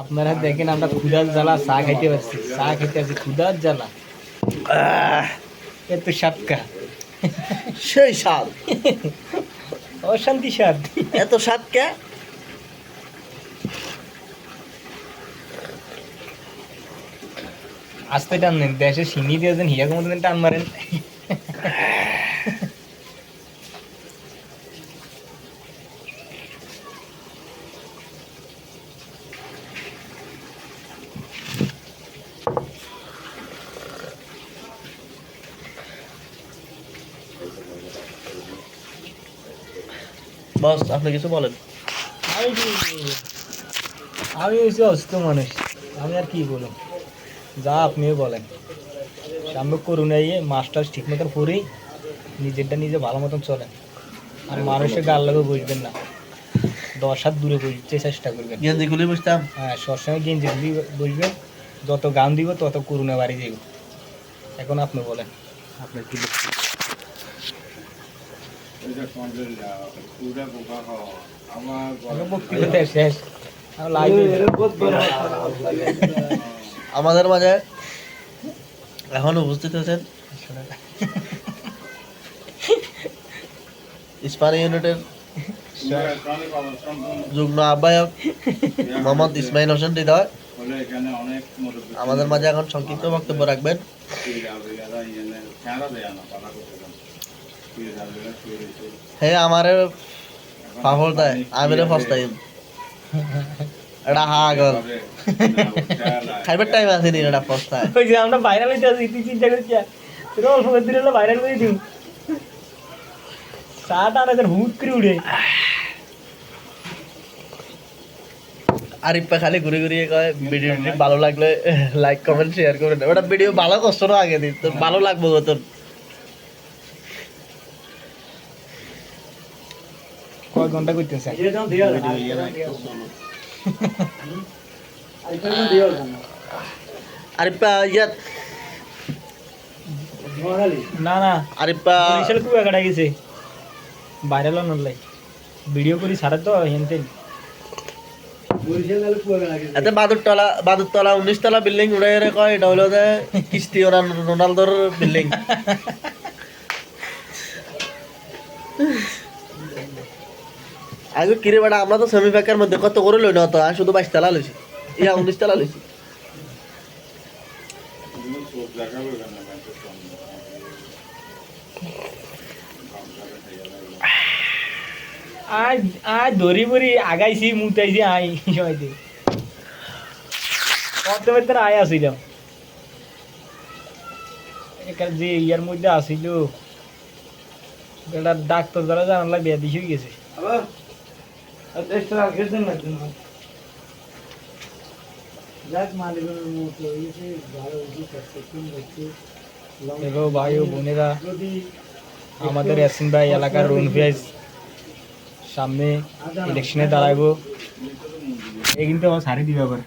আপনারা দেখেন আমরা ক্ষুদার জ্বালা চা খাইতে পারছি। চা খাইতে পারছি ক্ষুদার জ্বালা। এত সাতকা সেই স্বাদ অশান্তি স্বাদ এত স্বাদ কে আস্তে টান দেন দেশে সিনি দিয়েছেন হিয়াকে মতন টান মারেন। বস আপনি কিছু বলেন। আমি কি- আমি হচ্ছে অস্ত মানুষ। আমি আর কি বলব? যা আপনিও বলেন। সামনে করুন এই মাস্টার ঠিক মতন পড়েই নিজেরটা নিজে ভালো মতন চলেন আর মানুষের গাল লাগে বুঝবেন না। দশ হাত দূরে বুঝতে চেষ্টা করবেন। গেঞ্জি খুলে বুঝতাম হ্যাঁ সবসময় গেঞ্জি খুলি বুঝবেন যত গান দিব তত করুণা বাড়ি দিব এখন আপনি বলেন। আপনার কি আমাদের মাঝে এখন উপস্থিত হয়েছেন ইস্পানি ইউনিটের যুগ্ম আহ্বায়ক মোহাম্মদ ইসমাইল হোসেন হৃদয়। আমাদের মাঝে এখন সংক্ষিপ্ত বক্তব্য রাখবেন। হে আমারে পাফল দেয়। আমিরে ফস্তাইম এটা হাগল। খাইবার টাইম আছে নি এটা ফস্তায় ওই যে আমরা ভাইরাল হইতে আছি তুই চিন্তা করছি তোর অল্প করে দিলে ভাইরাল করে দিও চাটা না হুট করে উড়ে আরিফা খালি ঘুরে ঘুরিয়ে কয় ভিডিওটি ভালো লাগলে লাইক কমেন্ট শেয়ার করে ওটা ভিডিও ভালো কষ্ট না আগে দিন। তোর ভালো লাগবে তোর। কয় ঘণ্টা করতেছে আরিফা ইয়াত। না না। আরিফা। বরিশাল কুয়া কাটা গেছে। ভাইরাল নলাই ভিডিও করি সারা তো হেনতে এতে বাদুরতলা বাদুরতলা উনিশ তলা বিল্ডিং উড়ে কয় এটা হলো যে রোনালদোর বিল্ডিং। আগে কিরে বেটা আমরা তো সেমি প্যাকের মধ্যে কত করে লই না তো আমি শুধু বাইশ তলা লইছি। ইয়া উনিশ তলা লইছি। আজ আজ ধরি বরি আগাইছি মুতাইছি আই সময়তে কত বেতন আয় এখানে যে ইয়ার মধ্যে আসিল এটা ডাক্তার দ্বারা জানালা ব্যাধি হয়ে গেছে। দেখো ভাই ও বোনেরা আমাদের ইয়াসিন ভাই এলাকার রুন ভাইজ সামনে ইলেকশনে দাঁড়াইবো। এই কিন্তু আমার সারি দিবে আবার।